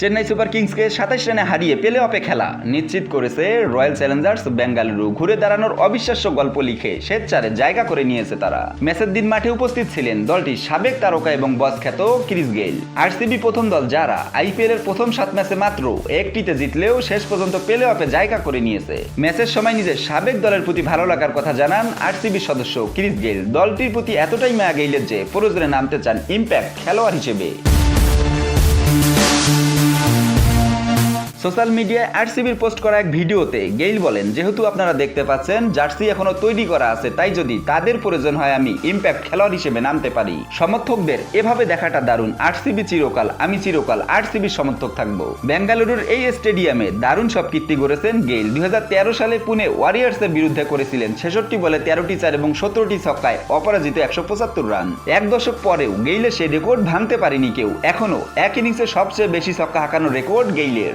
Chennai super কিংসকে সাতাশ রানে হারিয়ে পেলে অপে খেলা। নিশ্চিত করেছে রয়্যাল চ্যালেঞ্জার্স বেঙ্গালুরু। ঘুরে দাঁড়ানোর অবিশ্বাস্য গল্প লিখে স্বেচ্ছারে জায়গা করে নিয়েছে তারা। ম্যাচের দিন মাঠে উপস্থিত ছিলেন দলটির সাবেক তারকা এবং বস খ্যাত ক্রিস গেইল। আরসিবি প্রথম দল যারা আইপিএল এর প্রথম সাত ম্যাচে মাত্র একটিতে জিতলেও শেষ পর্যন্ত পেলে অপে জায়গা করে নিয়েছে। ম্যাচের সময় নিজের সাবেক দলের প্রতি ভালো লাগার কথা জানান আরসিবি সদস্য ক্রিস গেইল। দলটির প্রতি এতটাই মায়া গেইলের যে প্রয়োজনে নামতে চান ইম্প্যাক্ট খেলোয়াড় হিসেবে। সোশ্যাল মিডিয়ায় আরসিবির পোস্ট করা এক ভিডিওতে গেইল বলেন, যেহেতু আপনারা দেখতে পাচ্ছেন, জার্সি এখনও তৈরি করা আছে, তাই যদি তাদের প্রয়োজন হয়, আমি ইম্প্যাক্ট খেলোয়াড় হিসেবে নামতে পারি। সমর্থকদের, এভাবে দেখাটা দারুণ, আরসিবি চিরকাল, আমি চিরকাল আরসিবির সমর্থক থাকব। বেঙ্গালুরুর এই স্টেডিয়ামে দারুণ সব কীর্তি গড়েছেন গেইল। দু হাজার তেরো সালে পুনে ওয়ারিয়ার্সের বিরুদ্ধে করেছিলেন ছেষট্টি বলে তেরোটি চার এবং সতেরোটি ছক্কায় অপরাজিত একশো পঁচাত্তর রান। এক দশক পরেও গেইলের সেই রেকর্ড ভাঙতে পারেনি কেউ। এখনও এক ইনিংসে সবচেয়ে বেশি ছক্কা হাঁকানোর রেকর্ড গেইলের।